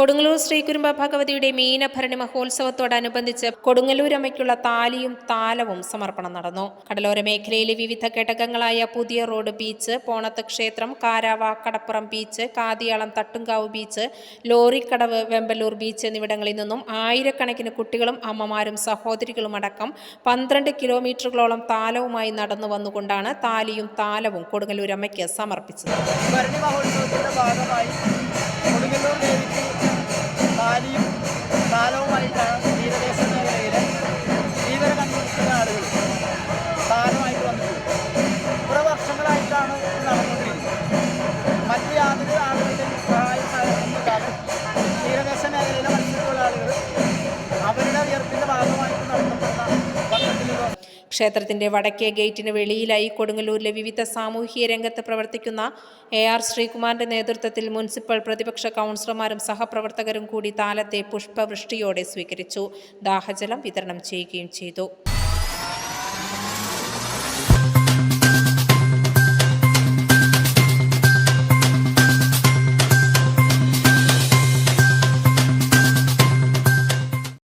കൊടുങ്ങല്ലൂർ ശ്രീകുരുമ്പ ഭഗവതിയുടെ മീനഭരണി മഹോത്സവത്തോടനുബന്ധിച്ച് കൊടുങ്ങല്ലൂരമ്മയ്ക്കുള്ള താലിയും താലവും സമർപ്പണം നടന്നു. കടലോര മേഖലയിലെ വിവിധ ഘടകങ്ങളായ പുതിയ റോഡ് ബീച്ച് പോണത്ത് ക്ഷേത്രം കാരാവ കടപ്പുറം beach Kathiyalam Thattunkavu beach Lorikkadavu Vembalur beach എന്നിവിടങ്ങളിൽ നിന്നും ആയിരക്കണക്കിന് കുട്ടികളും അമ്മമാരും സഹോദരികളും അടക്കം പന്ത്രണ്ട് കിലോമീറ്ററുകളോളം താലവുമായി നടന്നു വന്നുകൊണ്ടാണ് താലിയും താലവും കൊടുങ്ങല്ലൂരമ്മയ്ക്ക് സമർപ്പിച്ചത്. ഭരണി മഹോത്സവത്തിന്റെ ഭാഗമായി ക്ഷേത്രത്തിന്റെ വടക്കേ ഗേറ്റിന് വെളിയിലായി കൊടുങ്ങല്ലൂരിലെ വിവിധ സാമൂഹിക രംഗത്ത് പ്രവർത്തിക്കുന്ന എ ആർ ശ്രീകുമാറിന്റെ നേതൃത്വത്തിൽ മുനിസിപ്പൽ പ്രതിപക്ഷ കൗൺസിലർമാരും സഹപ്രവർത്തകരും കൂടി താലത്തെ പുഷ്പവൃഷ്ടിയോടെ സ്വീകരിച്ചു. ദാഹജലം വിതരണം ചെയ്യുകയും ചെയ്തു.